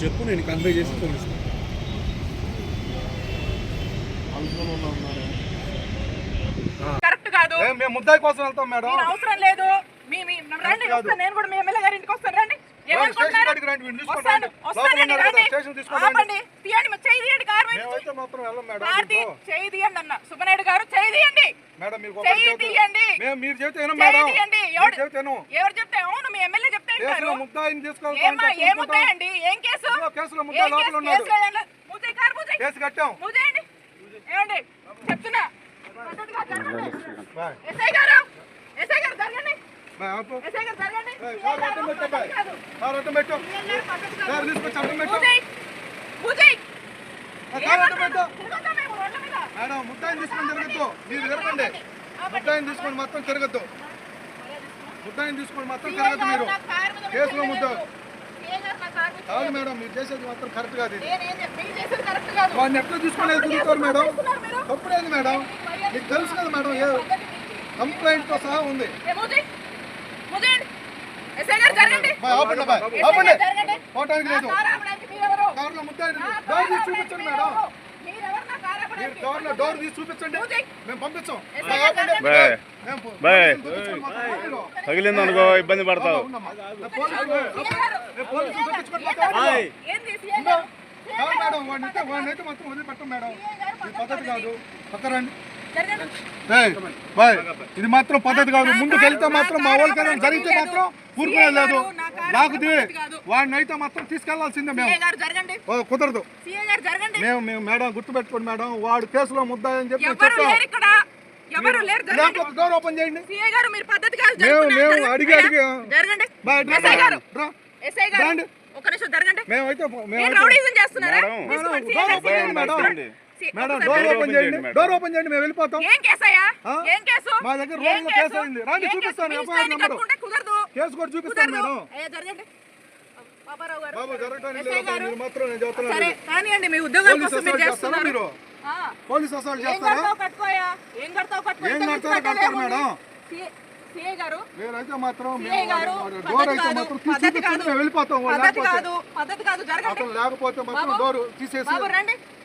చెప్పు నేను కన్వే చేసి కరెక్ట్ కాదు. మేము ముద్దాయి కోసం వెళ్తాం మేడం. అవసరం లేదు. మీ మీ రండి. వస్తాను. నేను కూడా మీ ఎమ్మెల్యే గారి ఇంటికి వస్తాను. రండి. సుబ్బనాయుడు గారు చేయి తీయండి. మేడం మీరు ఒకటి చేయి చెబుతారు. తీయండి. మేము మీరు చెబితే వినం చేయి మేడం. తీయండి. మీరు ఎవడు చెబితే వినం. ఎవరు చెప్తే అవును మీ ఎమ్మెల్యే చెప్తే కేసులో ముద్దాయిని తీసుకెళ్తాం ఏమ్మా అంటే ఏం చూసుకుంటాం. ముద్దాయండి? ఏం కేసు? కేసులో ఏం ముద్దాయి లోపల ఉన్నాడు. ముద్దాయి కారు ముద్దాయి? కేసు కట్టాం. ఏమండి? చెప్తున్నా. ఎస్ఐ గారు ఎస్ఐ గారు జరగండి. ముద్దాయి. ముద్దాయి? మేడం ముద్దాయిని తీసుకొని మీరు ముద్దాయిని తీసుకొని మొత్తం తిరగద్దు. ముద్దాయిని తీసుకొని మొత్తం తిరగద్దు మీరు. కేసులో ముద్ద కాదు మేడం మీరు చేసేది మాత్రం కరెక్ట్ కాదు ఇది. కరెక్ట్. వాడిని ఎట్లా తీసుకొని తిరుగుతారు మేడం? తప్పుడేంది మేడం? మీకు తెలుసు కదా మేడం ఏ కంప్లైంట్తో సహా ఉంది. ముద్దాయి? పోవటానికి లేదు? కారులో ఆపడానికి చూపించండి మేడం మీరెవరు? మీరెవరు నా కారు మీరు డోర్ తీసి చూపించండి. మేము పంపించాం. బాయ్, మీరు. తగిలిందనుకో ఇబ్బంది పడతావు. మేడం వాడిని అయితే వాడిని అయితే మాత్రం వదిలిపెట్టం మేడం. ఇది పద్ధతి కాదు. పక్కరండి ఇది మాత్రం పద్ధతి కాదు. ముందుకు వెళ్తే మాత్రం మా వాళ్ళకి ఏదైనా జరిగితే మాత్రం ఊరుకునే లేదు. లాగుది వాడిని అయితే మాత్రం తీసుకెళ్ళాల్సిందే మేము. కుదరదు. మేము మేము మేడం గుర్తుపెట్టుకోండి మేడం. వాడు కేసులో ముద్దాయని చెప్పి మేము ఎవరు చెప్పాం ఓపెన్ చేయండి. మేము. అడిగి అడిగి మేమైతే మేడం, మేడం, డోర్ ఓపెన్ చేయండి డోర్. ఓపెన్ చేయండి మేము వెళ్ళిపోతాం ఏం కేసయ్యా? ఏం కేసు మా దగ్గర ఏం రోజులో కేసు అయింది. రండి? చూపిస్తాను, ఇష్టాన్ని నెంబరు. కేసు కూడా చూపిస్తాను మేడం బాబు జరగటానికి ఎస్ఐ లేదు గారు మీరు మాత్రం నేను చెప్తున్నాను సరే కానివ్వండి మీ ఉద్యోగాల పోలీస్ కోసం మీరు అసలు చేస్తారా చేస్తున్నారు మీరు ఆ. పోలీస్ అసలు ఏం చేస్తారా కడతావు కట్టుకోయా ఏం కడతావు కట్టుకో ఏం ఇంత కడతారో కట్టలేము. కడతారు మేడం. సీ- సీఏ గారు మీరైతే మాత్రం సీఏ గారు డోర్ అయితే పద్ధతి కాదు. వెళ్ళిపోతాం పద్ధతి లేకపోతే కాదు పద్ధతి కాదు జరగండి అతను లేకపోతే మాత్రం. డోర్ తీసేసి బాబు రండి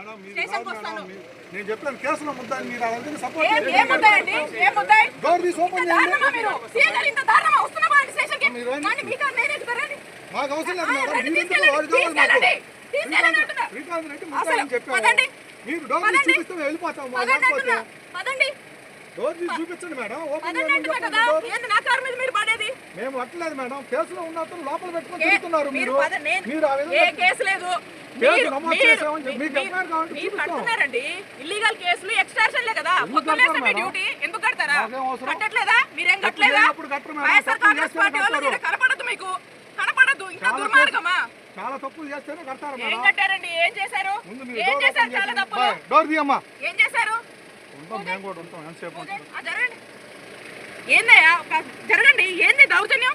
స్టేషన్కి వస్తాను. నేను చెప్పాను కేసులో ముద్ద మీరు సపోర్ట్ ఏం ఏం ముద్దాయండి? ఏం ముద్దాయి? డోర్ తీసి ఓపెన్ చేయండి. మీరు? సీఏ గారు ఇంత దారుణమా? వస్తున్నా బాండి స్టేషన్కి. మీరు రండి. కానీ మీ కాదు నేనే మాకు అవసరం లేదు మేడం. మీరు ఎందుకు వాడు కావాలి మాకు. శ్రీకాంత్ రెడ్డి ముద్దాయని. మీరు డోర్ తీసి. చూపిస్తే వెళ్ళిపోతాం వాళ్ళు పదండి లేకపోతే అంటున్నా. పదండి. డోర్ తీసి చూపించండి మేడం. ఓపెన్ చేయండి. ఏంది నా కారు మీద మీరు పడేది? మేము అట్లేదు మేడం. కేసులో ఉన్నప్పుడు లోపల పెట్టుకొని తిరుగుతున్నారు మీరు మీరు. ఏ కేసు లేదు. కడుతున్నారండి. ఇల్లీగల్ కేసులు ఎక్స్ట్రాషన్లే కదా? డ్యూటీ. ఎందుకు కడతారా? కట్టట్లేదా? మీరేం కట్టలేదా. వైఎస్ఆర్ కాంగ్రెస్ పార్టీ వాళ్ళు. కనపడదు మీకు. కనపడదు ఇంకా చాలా దుర్మార్గమా? చాలా తప్పులు చేస్తేనే కడతారు ఏం కట్టారండి? ఏం చేశారు? ఏం చేశారు? ఓపెన్ చాలా చేయండి. తప్పులు. బాయ్. డోర్ తీయమ్మా. ఏం చేశారు? ఉంటాం మేము కూడా ఉంటాం. ఎంతసేపు ఉంటాం ఆ, జరగండి. ఏందయ్యా? జరగండి. ఏంది దౌర్జన్యం?